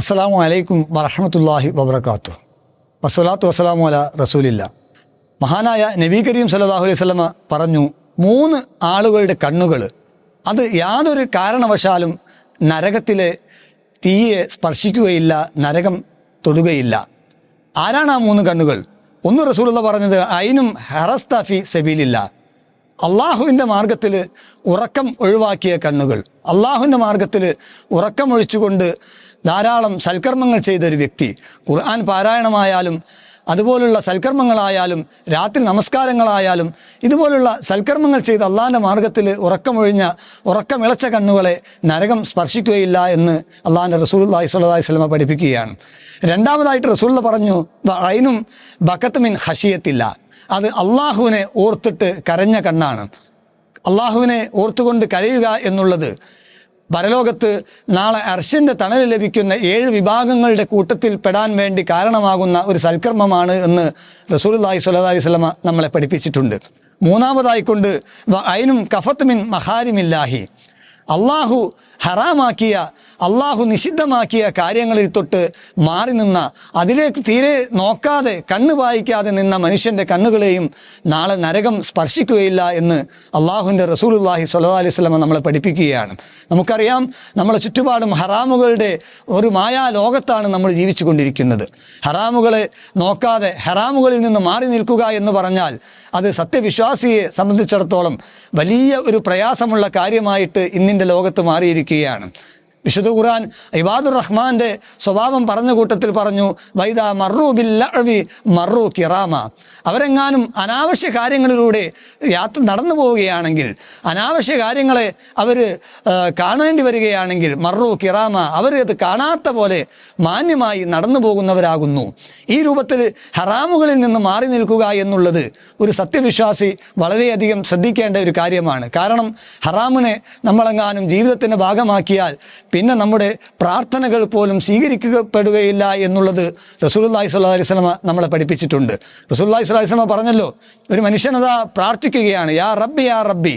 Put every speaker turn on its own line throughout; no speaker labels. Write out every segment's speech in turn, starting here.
അസ്സലാമു അലൈക്കും വറഹമത്തല്ലാഹി വബർക്കാത്തു വസ്സലാത്തു വസ്സലാമു അല റസൂലില്ല. മഹാനായ നബി കരീം സല്ലാഹു അലൈഹി സ്വലമ പറഞ്ഞു മൂന്ന് ആളുകളുടെ കണ്ണുകൾ അത് യാതൊരു കാരണവശാലും നരകത്തിലെ തീയെ സ്പർശിക്കുകയില്ല നരകം തൊടുകയില്ല. ആരാണ് ആ മൂന്ന് കണ്ണുകൾ? ഒന്ന് റസൂലുള്ള പറഞ്ഞത് അയിനും ഹറസ്താഫി സെബീലില്ല. അള്ളാഹുവിന്റെ മാർഗത്തിൽ ഉറക്കം ഒഴിവാക്കിയ കണ്ണുകൾ. അള്ളാഹുവിന്റെ മാർഗത്തിൽ ഉറക്കം ഒഴിച്ചുകൊണ്ട് ധാരാളം സൽക്കർമ്മങ്ങൾ ചെയ്ത ഒരു വ്യക്തി. ഖുർആൻ പാരായണമായാലും അതുപോലുള്ള സൽക്കർമ്മങ്ങളായാലും രാത്രി നമസ്കാരങ്ങളായാലും ഇതുപോലുള്ള സൽക്കർമ്മങ്ങൾ ചെയ്ത് അള്ളാഹിന്റെ മാർഗത്തിൽ ഉറക്കമൊഴിഞ്ഞ ഉറക്കമിളച്ച കണ്ണുകളെ നരകം സ്പർശിക്കുകയില്ല എന്ന് അള്ളാഹിന്റെ റസൂൽ സ്വല്ലാഹി സ്വല്ലി സ്വലമ പഠിപ്പിക്കുകയാണ്. രണ്ടാമതായിട്ട് റസൂള്ള പറഞ്ഞു ഐനും ബക്കത്ത് മിൻ ഹഷിയത്തില്ല അത് അള്ളാഹുവിനെ ഓർത്തിട്ട് കരഞ്ഞ കണ്ണാണ്. അള്ളാഹുവിനെ ഓർത്തുകൊണ്ട് കരയുക എന്നുള്ളത് പരലോകത്ത് നാളെ അർഷിന്റെ തണൽ ലഭിക്കുന്ന ഏഴ് വിഭാഗങ്ങളുടെ കൂട്ടത്തിൽ പെടാൻ വേണ്ടി കാരണമാകുന്ന ഒരു സൽക്കർമ്മമാണ് എന്ന് റസൂലുല്ലാഹി സ്വല്ലല്ലാഹി അലൈഹി സ്വലമ നമ്മളെ പഠിപ്പിച്ചിട്ടുണ്ട്. മൂന്നാമതായിക്കൊണ്ട് അയിനും കഫത്ത് മിൻ മഹാരിമില്ലാഹി. അള്ളാഹു ഹറാമാക്കിയ അള്ളാഹു നിഷിദ്ധമാക്കിയ കാര്യങ്ങളിൽ തൊട്ട് മാറി നിന്ന അതിലേക്ക് തീരെ നോക്കാതെ കണ്ണ് വായിക്കാതെ നിന്ന മനുഷ്യന്റെ കണ്ണുകളെയും നാളെ നരകം സ്പർശിക്കുകയില്ല എന്ന് അള്ളാഹുവിന്റെ റസൂലുല്ലാഹി സ്വല്ലാ അലൈഹി സ്വലമ നമ്മളെ പഠിപ്പിക്കുകയാണ്. നമുക്കറിയാം നമ്മളെ ചുറ്റുപാടും ഹറാമുകളുടെ ഒരു മായാ ലോകത്താണ് നമ്മൾ ജീവിച്ചു കൊണ്ടിരിക്കുന്നത് ഹറാമുകളെ നോക്കാതെ ഹറാമുകളിൽ നിന്ന് മാറി നിൽക്കുക എന്ന് പറഞ്ഞാൽ അത് സത്യവിശ്വാസിയെ സംബന്ധിച്ചിടത്തോളം വലിയ ഒരു പ്രയാസമുള്ള കാര്യമായിട്ട് ഇന്നിന്റെ ലോകത്ത് മാറിയിരിക്കുകയാണ്. വിശുദ്ധ ഖുർആൻ ഇബാദുർ റഹ്മാന്റെ സ്വഭാവം പറഞ്ഞ കൂട്ടത്തിൽ പറഞ്ഞു വൈദ മറു ബില്ലവി മറു കിറാമ. അവരെങ്ങാനും അനാവശ്യ കാര്യങ്ങളിലൂടെ യാത്ര നടന്നു പോവുകയാണെങ്കിൽ അനാവശ്യ കാര്യങ്ങളെ അവർ കാണേണ്ടി വരികയാണെങ്കിൽ മറു കിറാമ അവർ അത് കാണാത്ത പോലെ മാന്യമായി നടന്നു പോകുന്നവരാകുന്നു. ഈ രൂപത്തിൽ ഹറാമുകളിൽ നിന്ന് മാറി നിൽക്കുക എന്നുള്ളത് ഒരു സത്യവിശ്വാസി വളരെയധികം ശ്രദ്ധിക്കേണ്ട ഒരു കാര്യമാണ്. കാരണം ഹറാമിനെ നമ്മളെങ്ങാനും ജീവിതത്തിന്റെ ഭാഗമാക്കിയാൽ പിന്നെ നമ്മുടെ പ്രാർത്ഥനകൾ പോലും സ്വീകരിക്കപ്പെടുകയില്ല എന്നുള്ളത് റസൂലുല്ലാഹി സ്വല്ലാ അലൈഹി സ്വലമ നമ്മളെ പഠിപ്പിച്ചിട്ടുണ്ട്. റസൂലുല്ലാഹി അലൈഹി സ്വലമ പറഞ്ഞല്ലോ ഒരു മനുഷ്യനതാ പ്രാർത്ഥിക്കുകയാണ് യാ റബ്ബി യാ റബ്ബി.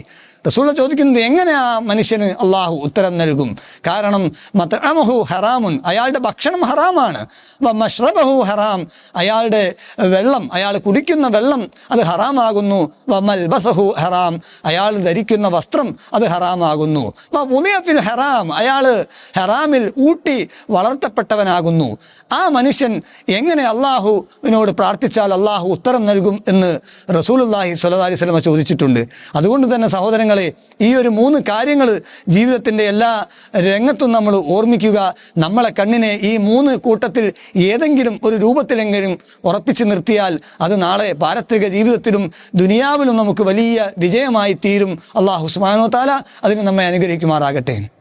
റസൂല ചോദിക്കുന്നത് എങ്ങനെയാ മനുഷ്യന് അള്ളാഹു ഉത്തരം നൽകും? കാരണം മത്രമഹു ഹറാമുൻ അയാളുടെ ഭക്ഷണം ഹറാമാണ്. മഷ്റബഹു ഹറാം അയാളുടെ വെള്ളം അയാൾ കുടിക്കുന്ന വെള്ളം അത് ഹറാമാകുന്നു. വ മൽബസഹു ഹറാം അയാൾ ധരിക്കുന്ന വസ്ത്രം അത് ഹറാമാകുന്നു. ഉദയഫിൽ ഹറാം അയാൾ ഹറാമിൽ ഊട്ടി വളർത്തപ്പെട്ടവനാകുന്നു. ആ മനുഷ്യൻ എങ്ങനെ അള്ളാഹുവിനോട് പ്രാർത്ഥിച്ചാൽ അള്ളാഹു ഉത്തരം നൽകും എന്ന് റസൂൽ അള്ളാഹി അലൈഹി സ്വലമ ചോദിച്ചിട്ടുണ്ട്. അതുകൊണ്ട് തന്നെ സഹോദരങ്ങളെ ഈ ഒരു മൂന്ന് കാര്യങ്ങൾ ജീവിതത്തിന്റെ എല്ലാ രംഗത്തും നമ്മൾ ഓർമ്മിക്കുക. നമ്മളെ കണ്ണിനെ ഈ മൂന്ന് കൂട്ടത്തിൽ ഏതെങ്കിലും ഒരു രൂപത്തിലെങ്കിലും ഉറപ്പിച്ചു നിർത്തിയാൽ അത് നാളെ പാരത്രിക ജീവിതത്തിലും ദുനിയാവിലും നമുക്ക് വലിയ വിജയമായി തീരും അള്ളാഹു സുബാനോ താല അതിന് നമ്മെ അനുഗ്രഹിക്കുമാറാകട്ടെ.